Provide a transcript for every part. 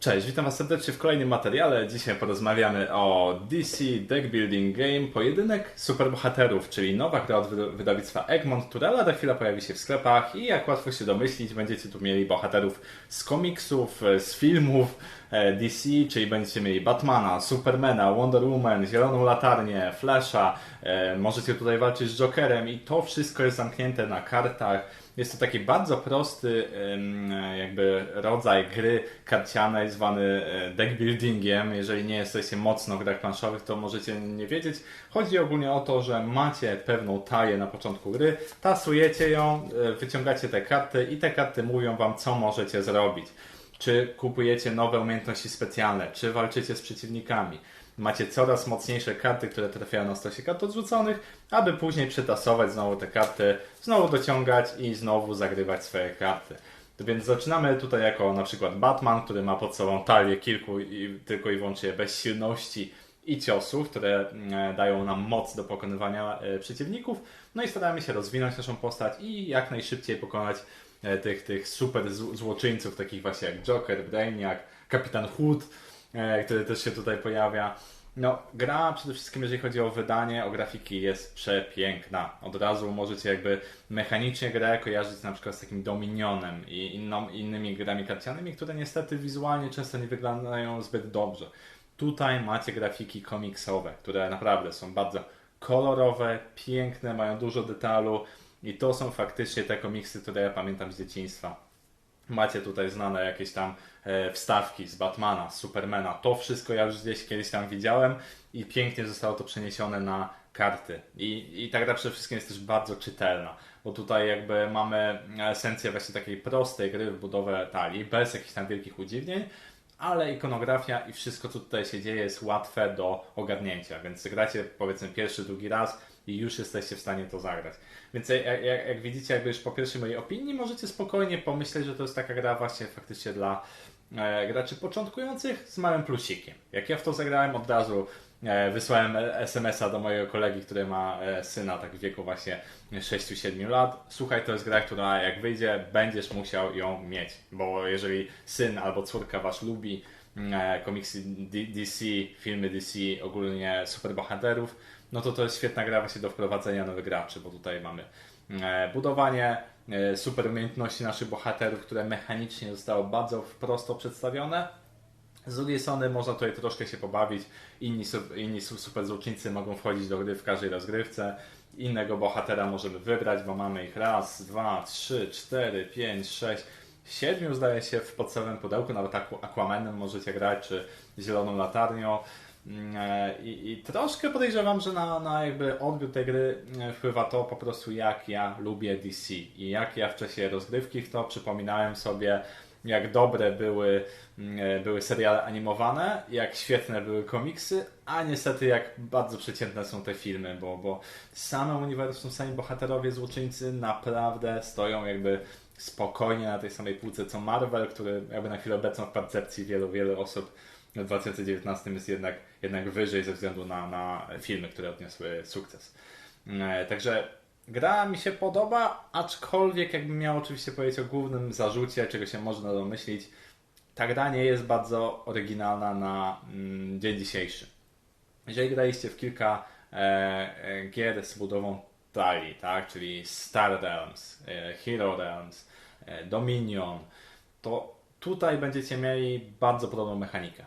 Cześć, witam Was serdecznie w kolejnym materiale. Dzisiaj porozmawiamy o DC Deck Building Game Pojedynek Superbohaterów, czyli nowa gra od wyda- wydawnictwa Egmont, która lada chwila pojawi się w sklepach i jak łatwo się domyślić, będziecie tu mieli bohaterów z komiksów, e, z filmów e, DC, czyli będziecie mieli Batmana, Supermana, Wonder Woman, Zieloną Latarnię, Flasha, e, możecie tutaj walczyć z Jokerem i to wszystko jest zamknięte na kartach. Jest to taki bardzo prosty jakby rodzaj gry karcianej zwany e, deck buildingiem. Jeżeli nie jesteście mocno w grach planszowych, to możecie nie wiedzieć. Chodzi ogólnie o to, że macie pewną talię na początku gry, tasujecie ją, e, wyciągacie te karty i te karty mówią wam, co możecie zrobić. Czy kupujecie nowe umiejętności specjalne, czy walczycie z przeciwnikami. Macie coraz mocniejsze karty, które trafiają na stosie kart odrzuconych, aby później przetasować znowu te karty, znowu dociągać i znowu zagrywać swoje karty. To więc zaczynamy tutaj jako na przykład Batman, który ma pod sobą talię kilku i tylko i wyłącznie bezsilności i ciosów, które mm, dają nam moc do pokonywania e, przeciwników. No i staramy się rozwinąć naszą postać i jak najszybciej pokonać e, tych, tych super zł- złoczyńców, takich właśnie jak Joker, Brainiac, Kapitan Hood, który też się tutaj pojawia. No, gra przede wszystkim, jeżeli chodzi o wydanie, o grafiki, jest przepiękna. Od razu możecie jakby mechanicznie grę kojarzyć na przykład z takim Dominionem i inną, innymi grami karcianymi, które niestety wizualnie często nie wyglądają zbyt dobrze. Tutaj macie grafiki komiksowe, które naprawdę są bardzo kolorowe, piękne, mają dużo detalu i to są faktycznie te komiksy, które ja pamiętam z dzieciństwa. Macie tutaj znane jakieś tam e, wstawki z Batmana, z Supermana. To wszystko ja już gdzieś kiedyś tam widziałem i pięknie zostało to przeniesione na karty. I, i ta przede wszystkim jest też bardzo czytelna, bo tutaj jakby mamy esencję właśnie takiej prostej gry w budowę talii, bez jakichś tam wielkich udziwnień, ale ikonografia i wszystko, co tutaj się dzieje, jest łatwe do ogarnięcia. Więc gracie powiedzmy pierwszy, drugi raz i już jesteście w stanie to zagrać. Więc jak, jak, widzicie, jakby już po pierwszej mojej opinii, możecie spokojnie pomyśleć, że to jest taka gra właśnie faktycznie dla e, graczy początkujących z małym plusikiem. Jak ja w to zagrałem, od razu e, wysłałem SMS-a do mojego kolegi, który ma e, syna tak w wieku właśnie 6-7 lat. Słuchaj, to jest gra, która jak wyjdzie, będziesz musiał ją mieć, bo jeżeli syn albo córka wasz lubi e, komiksy DC, filmy DC, ogólnie superbohaterów, no to to jest świetna gra właśnie do wprowadzenia nowych graczy, bo tutaj mamy e, budowanie e, super umiejętności naszych bohaterów, które mechanicznie zostało bardzo prosto przedstawione. Z drugiej strony można tutaj troszkę się pobawić. Inni, inni su- super złoczyńcy mogą wchodzić do gry w każdej rozgrywce. Innego bohatera możemy wybrać, bo mamy ich raz, dwa, trzy, cztery, pięć, sześć, siedmiu zdaje się w podstawowym pudełku. Nawet Aqu- Aquamanem możecie grać, czy Zieloną Latarnią. Mm, e, I, I troszkę podejrzewam, że na, na jakby odbiór tej gry e, wpływa to po prostu jak ja lubię DC i jak ja w czasie rozgrywki w to przypominałem sobie jak dobre były, mm, były seriale animowane, jak świetne były komiksy, a niestety jak bardzo przeciętne są te filmy, bo, bo same uniwersum, sami bohaterowie, złoczyńcy naprawdę stoją jakby spokojnie na tej samej półce co Marvel, który jakby na chwilę obecną w percepcji wielu, wielu osób w 2019 jest jednak, jednak wyżej ze względu na, na filmy, które odniosły sukces. E, Także gra mi się podoba, aczkolwiek jakbym miał oczywiście powiedzieć o głównym zarzucie, czego się można domyślić, ta gra nie jest bardzo oryginalna na mm, dzień dzisiejszy. Jeżeli graliście w kilka e, e, gier z budową talii, tak, czyli Star Realms, e, Hero Realms, e, Dominion, to tutaj będziecie mieli bardzo podobną mechanikę.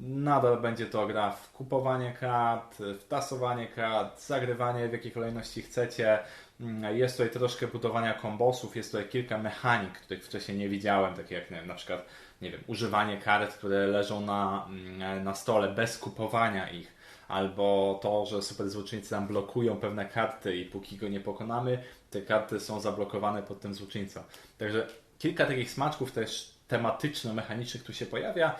Nadal będzie to gra w kupowanie kart, w tasowanie kart, zagrywanie w jakiej kolejności chcecie. Mm, Jest tutaj troszkę budowania kombosów, jest tutaj kilka mechanik, których wcześniej nie widziałem, takie jak wiem, na przykład nie wiem, używanie kart, które leżą na, mm, na stole bez kupowania ich, albo to, że super złoczyńcy nam blokują pewne karty i póki go nie pokonamy, te karty są zablokowane pod tym złoczyńcą. Także kilka takich smaczków też tematyczno-mechanicznych tu się pojawia,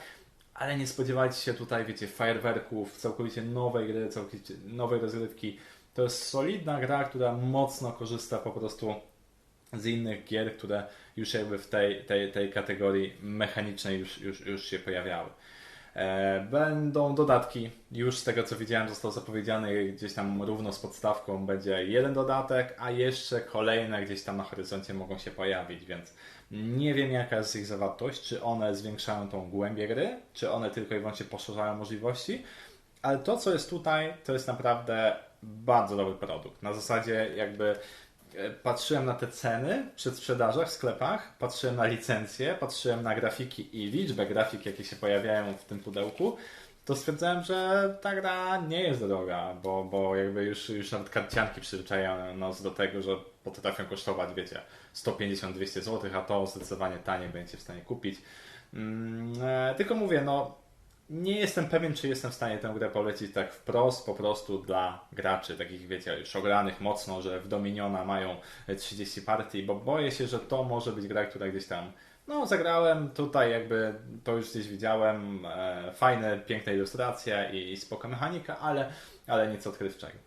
ale nie spodziewajcie się tutaj, wiecie, fajerwerków, całkowicie nowej gry, całkowicie nowej rozgrywki. To jest solidna gra, która mocno korzysta po prostu z innych gier, które już jakby w tej, tej, tej kategorii mechanicznej już, już, już się pojawiały. E, Będą dodatki. Już z tego co widziałem został zapowiedziany gdzieś tam równo z podstawką będzie jeden dodatek, a jeszcze kolejne gdzieś tam na horyzoncie mogą się pojawić, więc nie wiem jaka jest ich zawartość, czy one zwiększają tą głębię gry, czy one tylko i wyłącznie poszerzają możliwości, ale to co jest tutaj to jest naprawdę bardzo dobry produkt. Na zasadzie jakby patrzyłem na te ceny przy sprzedażach w sklepach, patrzyłem na licencje, patrzyłem na grafiki i liczbę grafik, jakie się pojawiają w tym pudełku, to stwierdzałem, że ta gra nie jest droga, bo, bo jakby już, już nawet karcianki przyzwyczajają nas do tego, że potrafią kosztować, wiecie, 150-200 zł, a to zdecydowanie taniej będziecie w stanie kupić. Mm, e, tylko mówię, no nie jestem pewien, czy jestem w stanie tę grę polecić tak wprost, po prostu dla graczy, takich wiecie, już ogranych mocno, że w Dominiona mają 30 partii, bo boję się, że to może być gra, która gdzieś tam, no zagrałem, tutaj jakby to już gdzieś widziałem, e, fajne, piękne ilustracje i, i spoko mechanika, ale, ale nic odkrywczego.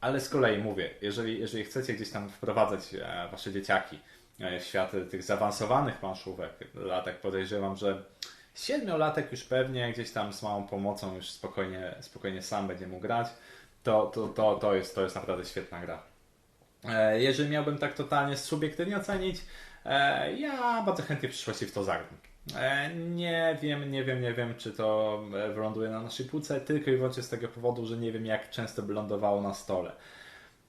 Ale z kolei mówię, jeżeli, jeżeli chcecie gdzieś tam wprowadzać e, wasze dzieciaki e, w świat tych zaawansowanych planszówek, latek podejrzewam, że siedmiolatek już pewnie gdzieś tam z małą pomocą już spokojnie, spokojnie sam będzie mógł grać, to, to, to, to, jest, to jest naprawdę świetna gra. E, Jeżeli miałbym tak totalnie subiektywnie ocenić, e, ja bardzo chętnie w przyszłości w to zagram. E, Nie wiem, nie wiem, nie wiem, czy to wyląduje na naszej półce, tylko i wyłącznie z tego powodu, że nie wiem, jak często by lądowało na stole.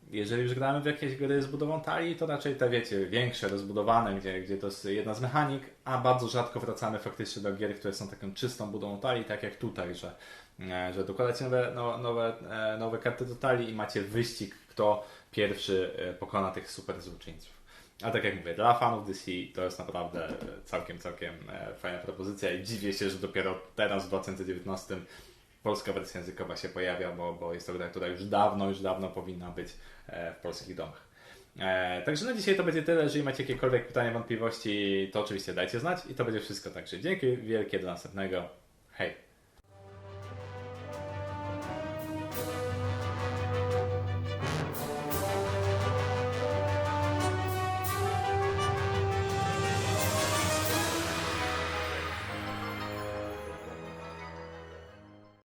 Jeżeli już gramy w jakieś gry z budową talii, to raczej te, wiecie, większe, rozbudowane, gdzie, gdzie to jest jedna z mechanik, a bardzo rzadko wracamy faktycznie do gier, które są taką czystą budową talii, tak jak tutaj, że, e, że dokładacie nowe, no, nowe, e, nowe karty do talii i macie wyścig, kto pierwszy e, pokona tych super złoczyńców. A tak jak mówię, dla fanów DC to jest naprawdę całkiem, całkiem fajna propozycja i dziwię się, że dopiero teraz w 2019 polska wersja językowa się pojawia, bo, bo jest to gra, która już dawno, już dawno powinna być e, w polskich domach. E, Także na dzisiaj to będzie tyle. Jeżeli macie jakiekolwiek pytania, wątpliwości, to oczywiście dajcie znać i to będzie wszystko. Także dzięki wielkie, do następnego. Hej!